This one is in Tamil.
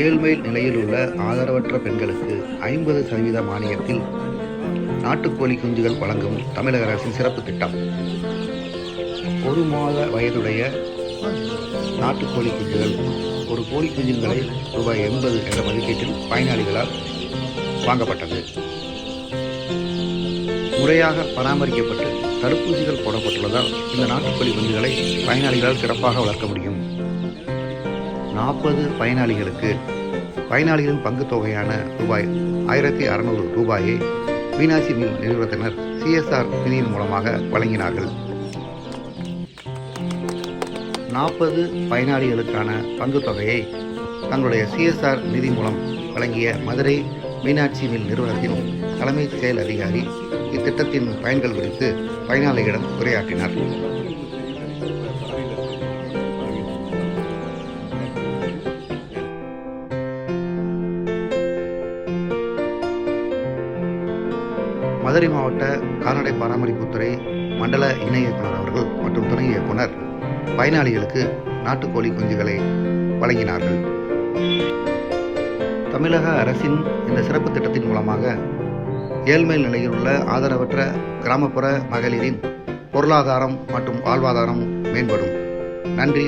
ஏழ்மை நிலையில் உள்ள ஆதரவற்ற பெண்களுக்கு ஐம்பது சதவீத மானியத்தில் நாட்டுக்கோழி குஞ்சுகள் வழங்கும் தமிழக அரசின் சிறப்பு திட்டம். ஒரு மாத வயதுடைய நாட்டுக்கோழி குஞ்சுகள் ஒரு கோழி குஞ்சுகளை ரூபாய் எண்பது என்ற மதிப்பீட்டில் பயனாளிகளால் வாங்கப்பட்டது. முறையாக பராமரிக்கப்பட்டு தடுப்பூசிகள் போடப்பட்டுள்ளதால் இந்த நாட்டுக்கோழி குஞ்சுகளை பயனாளிகளால் சிறப்பாக வளர்க்க முடியும். நாற்பது பயனாளிகளுக்கு பயனாளிகளின் பங்குத் தொகையான ரூபாய் ஆயிரத்தி அறநூறு ரூபாயை மீனாட்சி மில் நிறுவனத்தினர் சிஎஸ்ஆர் நிதியின் மூலமாக வழங்கினார்கள். நாற்பது பயனாளிகளுக்கான பங்குத் தொகையை தங்களுடைய சிஎஸ்ஆர் நிதி மூலம் வழங்கிய மதுரை மீனாட்சி மில் நிறுவனத்தின் தலைமைச் செயல் அதிகாரி இத்திட்டத்தின் பயன்கள் குறித்து பயனாளிகளிடம் உரையாற்றினார். மதுரை மாவட்ட கால்நடை பராமரிப்புத்துறை மண்டல இணை இயக்குனர் அவர்கள் மற்றும் துணை இயக்குனர் பயனாளிகளுக்கு நாட்டுக்கோழி குஞ்சுகளை வழங்கினார்கள். தமிழக அரசின் இந்த சிறப்பு திட்டத்தின் மூலமாக ஏழ்மை நிலையில் உள்ள ஆதரவற்ற கிராமப்புற மகளிரின் பொருளாதாரம் மற்றும் வாழ்வாதாரம் மேம்படும். நன்றி.